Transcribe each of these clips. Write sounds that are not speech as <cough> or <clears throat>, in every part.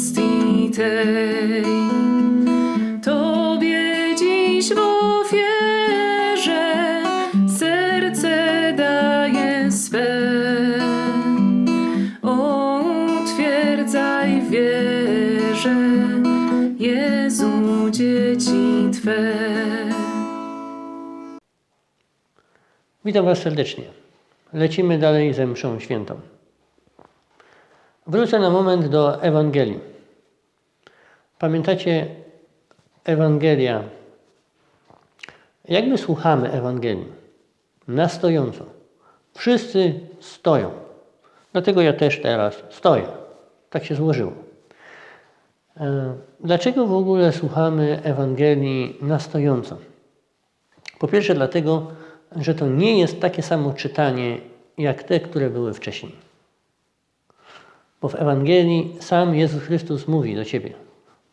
hostii tej. Tobie dziś w ofierze serce daję swe. O, utwierdzaj wierze, Jezu, dzieci Twe. Witam Was serdecznie. Lecimy dalej ze mszą świętą. Wrócę na moment do Ewangelii. Pamiętacie Ewangelia? Jak my słuchamy Ewangelii? Na stojąco. Wszyscy stoją. Dlatego ja też teraz stoję. Tak się złożyło. E, Dlaczego w ogóle słuchamy Ewangelii na stojąco? Po pierwsze, dlatego, że to nie jest takie samo czytanie jak te, które były wcześniej. Bo w Ewangelii sam Jezus Chrystus mówi do ciebie.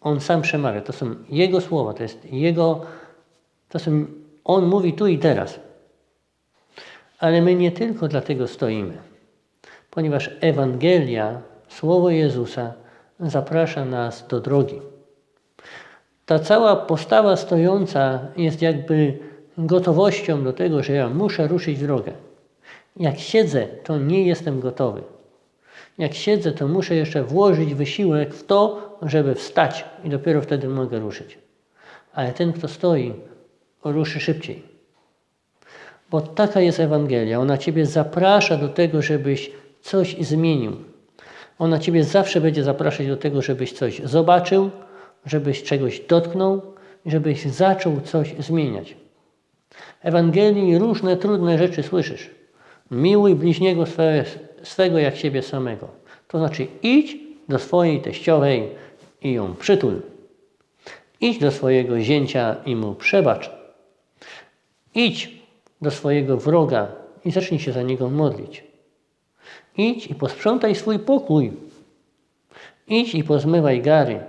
On sam przemawia. To są Jego słowa, to jest Jego. To są, on mówi tu i teraz. Ale my nie tylko dlatego stoimy, ponieważ Ewangelia, słowo Jezusa, zaprasza nas do drogi. Ta cała postawa stojąca jest jakby gotowością do tego, że ja muszę ruszyć drogę. Jak siedzę, to nie jestem gotowy. Jak siedzę, to muszę jeszcze włożyć wysiłek w to, żeby wstać i dopiero wtedy mogę ruszyć. Ale ten, kto stoi, ruszy szybciej. Bo taka jest Ewangelia. Ona Ciebie zaprasza do tego, żebyś coś zmienił. Ona Ciebie zawsze będzie zapraszać do tego, żebyś coś zobaczył, żebyś czegoś dotknął, żebyś zaczął coś zmieniać. Ewangelii różne trudne rzeczy słyszysz. Miłuj bliźniego swe, swego jak siebie samego. To znaczy idź do swojej teściowej i ją przytul. Idź do swojego zięcia i mu przebacz. Idź do swojego wroga i zacznij się za niego modlić. Idź i posprzątaj swój pokój. Idź i pozmywaj gary.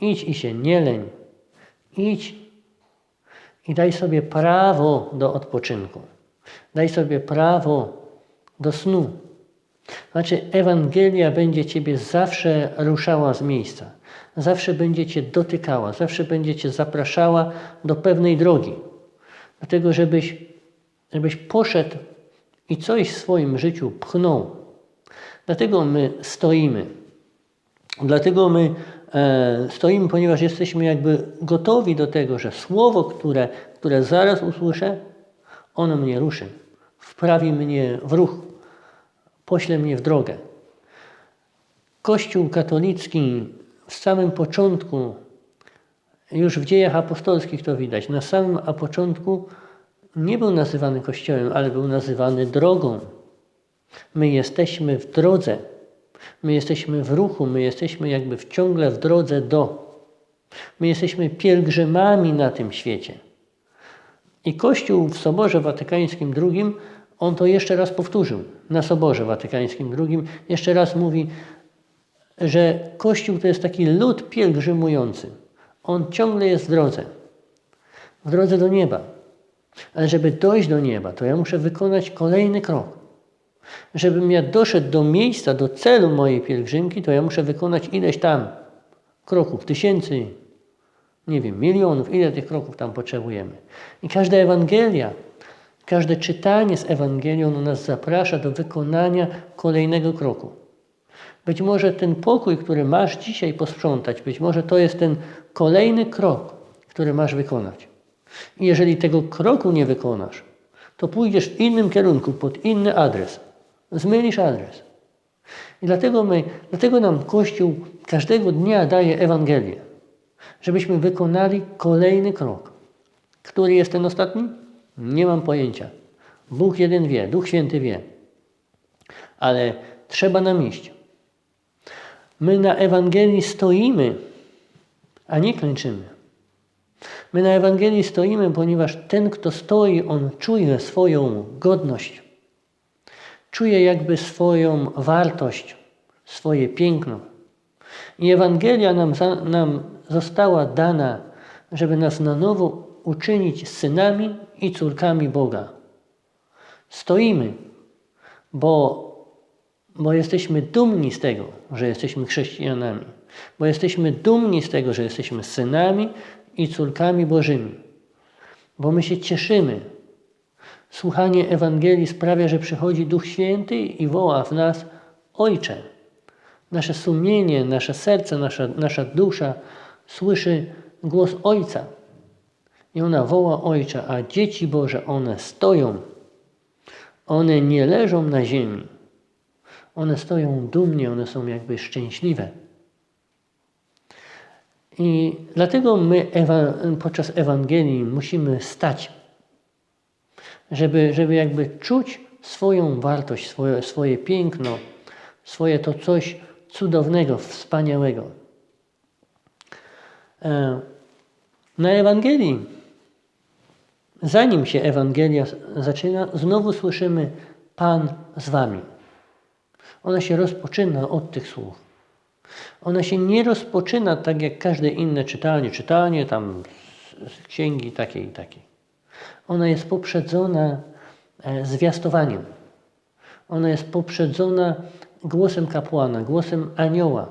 Idź i się nie leń. Idź i daj sobie prawo do odpoczynku. Daj sobie prawo do snu. Znaczy, Ewangelia będzie Ciebie zawsze ruszała z miejsca, zawsze będzie Cię dotykała, zawsze będzie Cię zapraszała do pewnej drogi. Dlatego, żebyś, żebyś poszedł i coś w swoim życiu pchnął. Dlatego my stoimy. Dlatego my e, stoimy, ponieważ jesteśmy jakby gotowi do tego, że słowo, które, które zaraz usłyszę, ono mnie ruszy, wprawi mnie w ruch, pośle mnie w drogę. Kościół katolicki w samym początku, już w dziejach apostolskich to widać, na samym początku nie był nazywany Kościołem, ale był nazywany drogą. My jesteśmy w drodze. My jesteśmy w ruchu, my jesteśmy jakby w ciągle w drodze do. My jesteśmy pielgrzymami na tym świecie. I Kościół w Soborze Watykańskim II, on to jeszcze raz powtórzył na Soborze Watykańskim II. Jeszcze raz mówi, że Kościół to jest taki lud pielgrzymujący. On ciągle jest w drodze. W drodze do nieba. Ale żeby dojść do nieba, to ja muszę wykonać kolejny krok. Żebym ja doszedł do miejsca, do celu mojej pielgrzymki, to ja muszę wykonać ileś tam kroków, tysięcy, nie wiem, milionów, ile tych kroków tam potrzebujemy. I każda Ewangelia, każde czytanie z Ewangelią nas zaprasza do wykonania kolejnego kroku. Być może ten pokój, który masz dzisiaj posprzątać, być może to jest ten kolejny krok, który masz wykonać. I jeżeli tego kroku nie wykonasz, to pójdziesz w innym kierunku, pod inny adres. Zmylisz adres. I dlatego, my, dlatego nam Kościół każdego dnia daje Ewangelię, żebyśmy wykonali kolejny krok. Który jest ten ostatni? Nie mam pojęcia. Bóg jeden wie, Duch Święty wie. Ale trzeba nam iść. My na Ewangelii stoimy, a nie klęczymy. My na Ewangelii stoimy, ponieważ ten, kto stoi, on czuje swoją godność. Czuje jakby swoją wartość, swoje piękno. I Ewangelia nam, nam została dana, żeby nas na nowo uczynić synami i córkami Boga. Stoimy, bo, bo jesteśmy dumni z tego, że jesteśmy chrześcijanami, bo jesteśmy dumni z tego, że jesteśmy synami i córkami Bożymi, bo my się cieszymy. Słuchanie Ewangelii sprawia, że przychodzi Duch Święty i woła w nas Ojcze. Nasze sumienie, nasze serce, nasza, nasza dusza słyszy głos Ojca. I ona woła Ojca, a dzieci Boże, one stoją. One nie leżą na ziemi. One stoją dumnie, one są jakby szczęśliwe. I dlatego my ewa- podczas Ewangelii musimy stać, żeby, żeby jakby czuć swoją wartość, swoje, swoje piękno, swoje to coś cudownego, wspaniałego. E, Na Ewangelii, zanim się Ewangelia zaczyna, znowu słyszymy Pan z wami. Ona się rozpoczyna od tych słów. Ona się nie rozpoczyna tak jak każde inne czytanie, czytanie tam z, księgi takiej i takiej. Ona jest poprzedzona e, zwiastowaniem. Ona jest poprzedzona głosem kapłana, głosem anioła.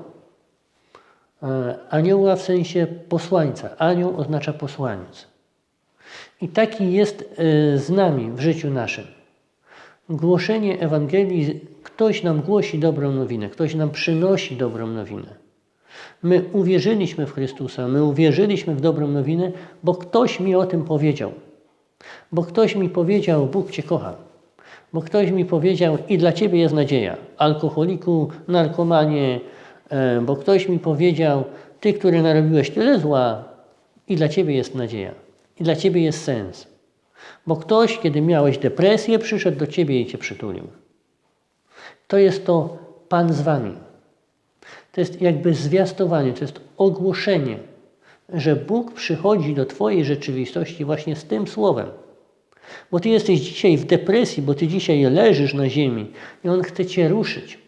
E, Anioła w sensie posłańca. Anioł oznacza posłaniec. I taki jest e, z nami w życiu naszym. Głoszenie Ewangelii, ktoś nam głosi dobrą nowinę, ktoś nam przynosi dobrą nowinę. My uwierzyliśmy w Chrystusa, my uwierzyliśmy w dobrą nowinę, bo ktoś mi o tym powiedział. Bo ktoś mi powiedział, Bóg Cię kocha. Bo ktoś mi powiedział, i dla Ciebie jest nadzieja. Alkoholiku, narkomanie, e, bo ktoś mi powiedział, Ty, który narobiłeś tyle zła, i dla Ciebie jest nadzieja. I dla Ciebie jest sens. Bo ktoś, kiedy miałeś depresję, przyszedł do Ciebie i Cię przytulił. To jest to Pan z Wami. To jest jakby zwiastowanie, to jest ogłoszenie, że Bóg przychodzi do Twojej rzeczywistości właśnie z tym słowem. Bo Ty jesteś dzisiaj w depresji, bo Ty dzisiaj leżysz na ziemi i On chce Cię ruszyć.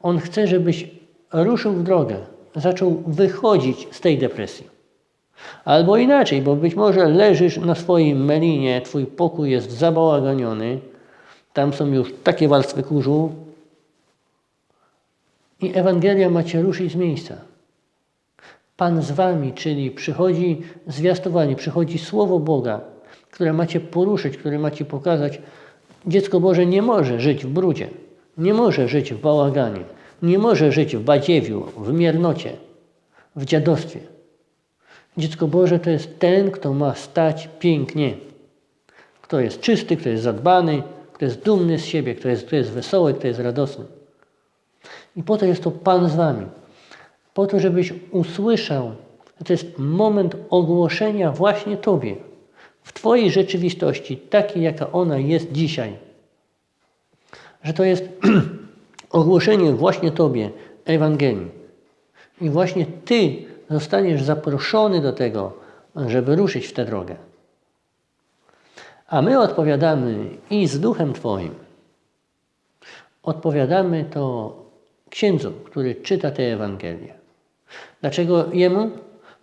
On chce, żebyś ruszył w drogę, zaczął wychodzić z tej depresji. Albo inaczej, bo być może leżysz na swoim melinie, Twój pokój jest zabałaganiony, tam są już takie warstwy kurzu, i Ewangelia macie ruszyć z miejsca. Pan z wami, czyli przychodzi zwiastowanie, przychodzi Słowo Boga, które macie poruszyć, które macie pokazać. Dziecko Boże nie może żyć w brudzie, nie może żyć w bałaganie, nie może żyć w badziewiu, w miernocie, w dziadostwie. Dziecko Boże to jest ten, kto ma stać pięknie. Kto jest czysty, kto jest zadbany, kto jest dumny z siebie, kto jest, kto jest wesoły, kto jest radosny. I po to jest to Pan z wami. Po to, żebyś usłyszał, że to jest moment ogłoszenia właśnie Tobie, w Twojej rzeczywistości, takiej, jaka ona jest dzisiaj. Że to jest <clears throat> ogłoszenie właśnie Tobie Ewangelii. I właśnie Ty zostaniesz zaproszony do tego, żeby ruszyć w tę drogę. A my odpowiadamy i z duchem Twoim. Odpowiadamy to księdzu, który czyta tę Ewangelię. Dlaczego jemu?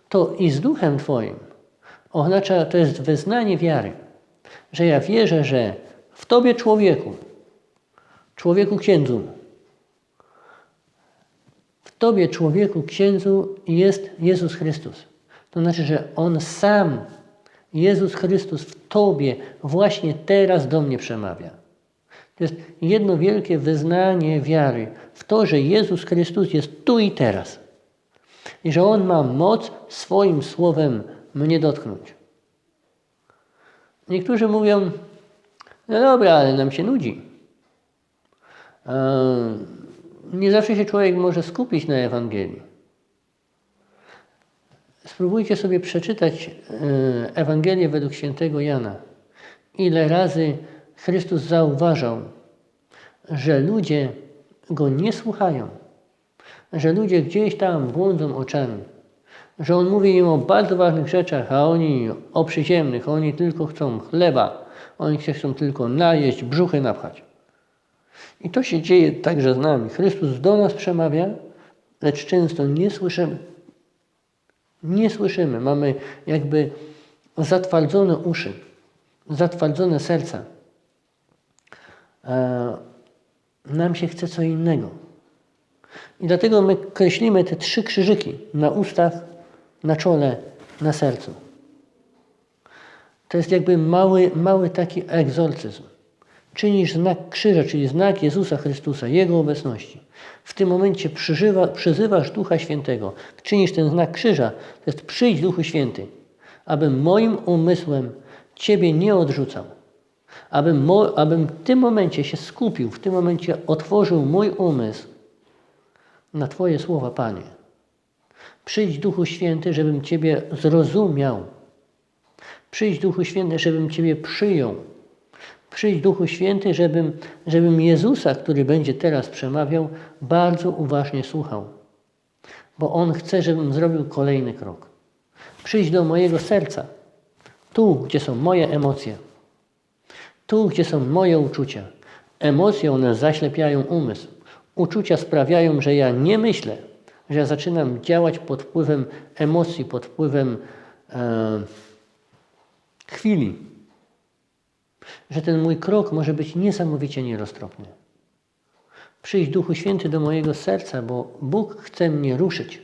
To i z duchem Twoim oznacza, to jest wyznanie wiary, że ja wierzę, że w Tobie człowieku, człowieku księdzu, Tobie człowieku księdzu jest Jezus Chrystus. To znaczy, że On sam, Jezus Chrystus w Tobie właśnie teraz do mnie przemawia. To jest jedno wielkie wyznanie wiary w to, że Jezus Chrystus jest tu i teraz. I że On ma moc swoim słowem mnie dotknąć. Niektórzy mówią, no dobra, ale nam się nudzi. Nie zawsze się człowiek może skupić na Ewangelii. Spróbujcie sobie przeczytać e, Ewangelię według świętego Jana. Ile razy Chrystus zauważał, że ludzie Go nie słuchają, że ludzie gdzieś tam błądzą oczami, że On mówi im o bardzo ważnych rzeczach, a oni o przyziemnych, oni tylko chcą chleba, oni się chcą tylko najeść, brzuchy napchać. I to się dzieje także z nami. Chrystus do nas przemawia, lecz często nie słyszymy. Nie słyszymy, mamy jakby zatwardzone uszy, zatwardzone serca. E, nam się chce co innego. I dlatego my kreślimy te trzy krzyżyki na ustach, na czole, na sercu. To jest jakby mały, mały taki egzorcyzm. Czynisz znak krzyża, czyli znak Jezusa Chrystusa, Jego obecności. W tym momencie przyżywa, przyzywasz Ducha Świętego. Czynisz ten znak krzyża, to jest przyjdź Duchu Święty, abym moim umysłem Ciebie nie odrzucał. Abym, mo, abym w tym momencie się skupił, w tym momencie otworzył mój umysł na Twoje słowa, Panie. Przyjdź Duchu Święty, żebym Ciebie zrozumiał. Przyjdź Duchu Święty, żebym Ciebie przyjął. Przyjdź Duchu Święty, żebym, żebym Jezusa, który będzie teraz przemawiał, bardzo uważnie słuchał. Bo On chce, żebym zrobił kolejny krok. Przyjdź do mojego serca, tu, gdzie są moje emocje, tu, gdzie są moje uczucia. Emocje one zaślepiają umysł. Uczucia sprawiają, że ja nie myślę, że ja zaczynam działać pod wpływem emocji, pod wpływem e, chwili. Że ten mój krok może być niesamowicie nieroztropny. Przyjdź Duchu Święty do mojego serca, bo Bóg chce mnie ruszyć.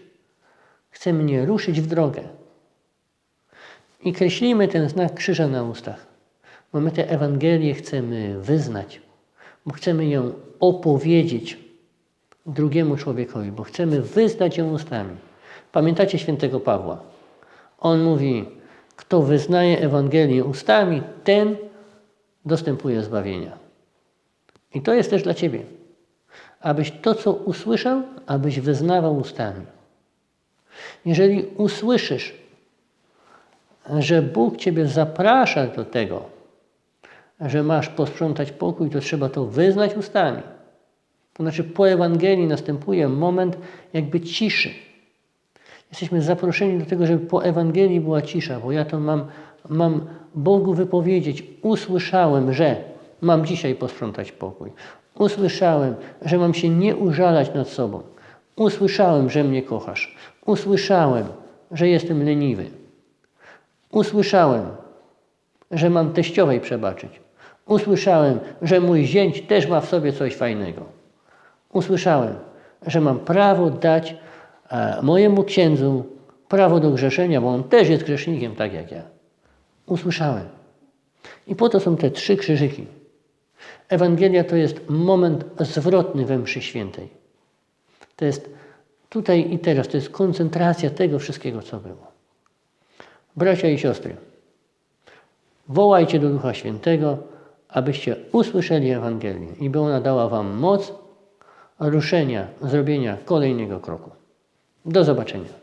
Chce mnie ruszyć w drogę. I kreślimy ten znak krzyża na ustach. Bo my tę Ewangelię chcemy wyznać, bo chcemy ją opowiedzieć drugiemu człowiekowi, bo chcemy wyznać ją ustami. Pamiętacie świętego Pawła? On mówi, kto wyznaje Ewangelię ustami, ten dostępuje zbawienia. I to jest też dla Ciebie. Abyś to, co usłyszał, abyś wyznawał ustami. Jeżeli usłyszysz, że Bóg Ciebie zaprasza do tego, że masz posprzątać pokój, to trzeba to wyznać ustami. To znaczy po Ewangelii następuje moment jakby ciszy. Jesteśmy zaproszeni do tego, żeby po Ewangelii była cisza, bo ja to mam, mam Bogu wypowiedzieć. Usłyszałem, że mam dzisiaj posprzątać pokój. Usłyszałem, że mam się nie użalać nad sobą. Usłyszałem, że mnie kochasz. Usłyszałem, że jestem leniwy. Usłyszałem, że mam teściowej przebaczyć. Usłyszałem, że mój zięć też ma w sobie coś fajnego. Usłyszałem, że mam prawo dać e, mojemu księdzu prawo do grzeszenia, bo on też jest grzesznikiem, tak jak ja. Usłyszałem. I po to są te trzy krzyżyki. Ewangelia to jest moment zwrotny we mszy świętej. To jest tutaj i teraz, to jest koncentracja tego wszystkiego, co było. Bracia i siostry, wołajcie do Ducha Świętego, abyście usłyszeli Ewangelię i by ona dała wam moc ruszenia, zrobienia kolejnego kroku. Do zobaczenia.